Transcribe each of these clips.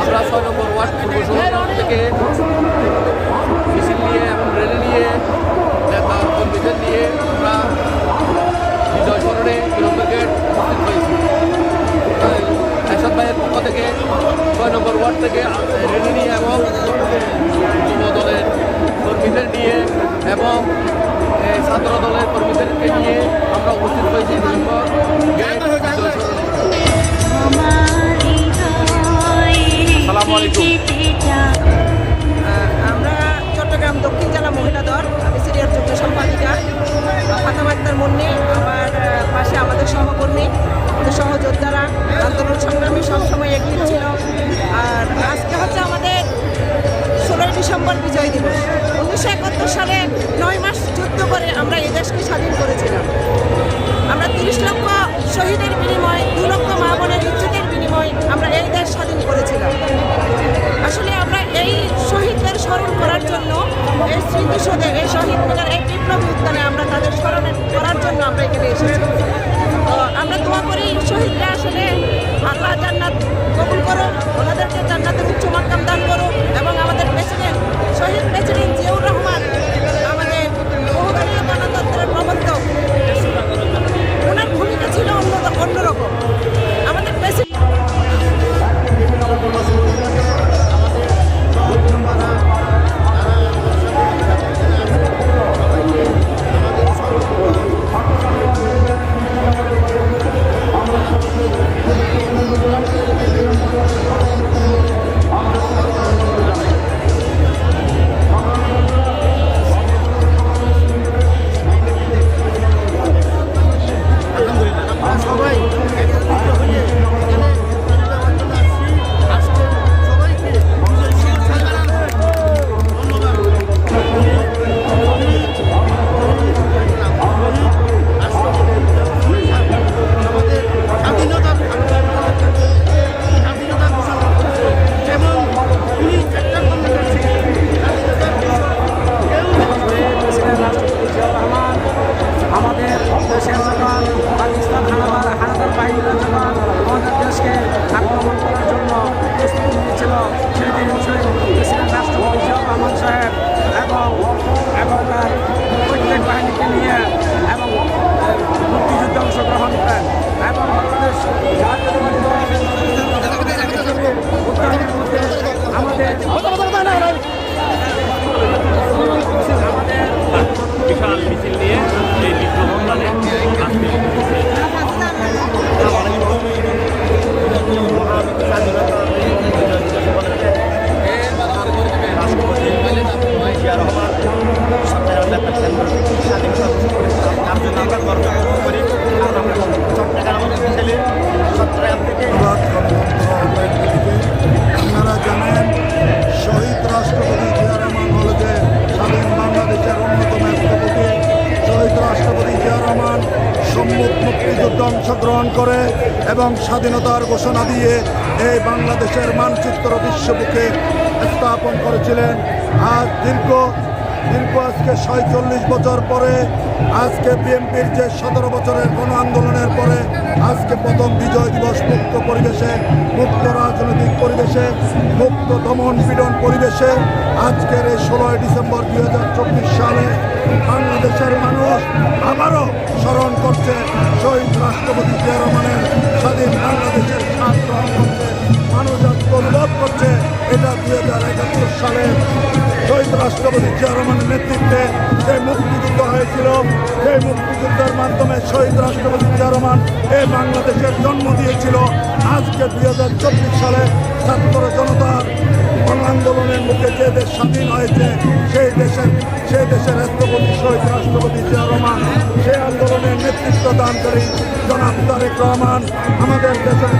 আমরা ছয় নম্বর ওয়ার্ড থেকে মিছিল নিয়ে এবং রেলি নিয়ে নেতা কর্মীদের নিয়ে আমরা বিজয় স্মরণে বিলম্ব গেট উপস্থিত এরশাদ ভাইয়ের পক্ষ থেকে ছয় নম্বর ওয়ার্ড থেকে রেলি নিয়ে এবং দলের কর্মীদের নিয়ে এবং ছাত্র দলের কর্মীদেরকে নিয়ে আমরা উপস্থিত হয়েছি বিলম্ব আসসালামু। আমরা চট্টগ্রাম দক্ষিণ জেলা মহিলা দল, আমি সিরিয়ার যুগ্ম সম্পাদিকা। ফাতামা আক্তার আমার পাশে আমাদের সহকর্মী, আমাদের সহযোদ্ধারা, আন্দোলন সংগ্রামী সবসময় একটিভ ছিল। আর আজকে হচ্ছে আমাদের ষোলোই ডিসেম্বর বিজয় দিবস। উনিশশো একাত্তর সালে নয় মাস যুদ্ধ করে আমরা এই দেশকে স্বাধীন এই শহীদ মিনার এই বিপ্লবী উদ্যানে আমরা তাদের স্মরণে করার জন্য আমরা এখানে এসেছি। 어. মুক্তিযুদ্ধে অংশগ্রহণ করে এবং স্বাধীনতার ঘোষণা দিয়ে এই বাংলাদেশের মানচিত্র বিশ্ববুকে স্থাপন করেছিলেন। আজ দীর্ঘ দীর্ঘ আজকে ছয়চল্লিশ বছর পরে, আজকে বিএনপির যে সতেরো বছরের গণ আন্দোলনের পরে, আজকে প্রথম বিজয় দিবস মুক্ত পরিবেশে, মুক্ত রাজনৈতিক পরিবেশে, মুক্ত দমন পীড়ন পরিবেশে, আজকের এই ষোলোই ডিসেম্বর দুই হাজার চব্বিশ সালে বাংলাদেশের মানুষ আবারও স্মরণ করছে শহীদ রাষ্ট্রপতি জিয়া রহমানের স্বাধীন বাংলাদেশের জিয়া রহমানের নেতৃত্বে যে মুক্তিযুদ্ধ হয়েছিল। সেই মুক্তিযুদ্ধের মাধ্যমে শহীদ রাষ্ট্রপতি রহমান এই বাংলাদেশের জন্ম দিয়েছিল। আজকে দুই হাজার চব্বিশ সালে ছাত্র জনতার গণ আন্দোলনের মুখে যে দেশ স্বাধীন হয়েছে, সেই দেশের সেই দেশের রাষ্ট্রপতি শহীদ রাষ্ট্রপতি জিয়া রহমান, সেই আন্দোলনের নেতৃত্ব দানকারী জনাব তারেক রহমান, আমাদের দেশের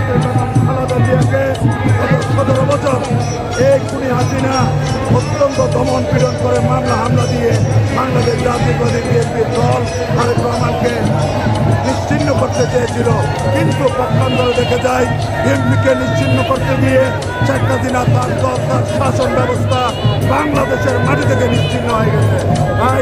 খালেদা জিয়াকে বাংলাদেশ জাতীয়বাদী বিএনপির দল তারেক রহমানকে নিশ্চিন্ন করতে চেয়েছিল। কিন্তু পক্ষান্তরে দেখে যায়, বিএনপিকে নিশ্চিন্ন করতে গিয়ে শেখ হাসিনা তার দল, তার শাসন ব্যবস্থা বাংলাদেশের মাটি থেকে নিশ্চিন্ন হয়ে গেছে। তাই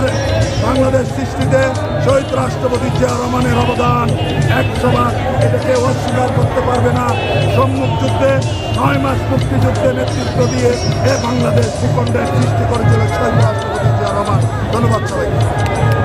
তার- বাংলাদেশ সৃষ্টিতে শহীদ রাষ্ট্রপতি জিয়া রহমানের অবদান একশোবার। এটাকে অস্বীকার করতে পারবে না। সম্মুখ যুদ্ধে, নয় মাস মুক্তিযুদ্ধে নেতৃত্ব দিয়ে এ বাংলাদেশ ভূখণ্ডের সৃষ্টি করেছিল শহীদ রাষ্ট্রপতি জিয়া রহমান। ধন্যবাদ সবাইকে।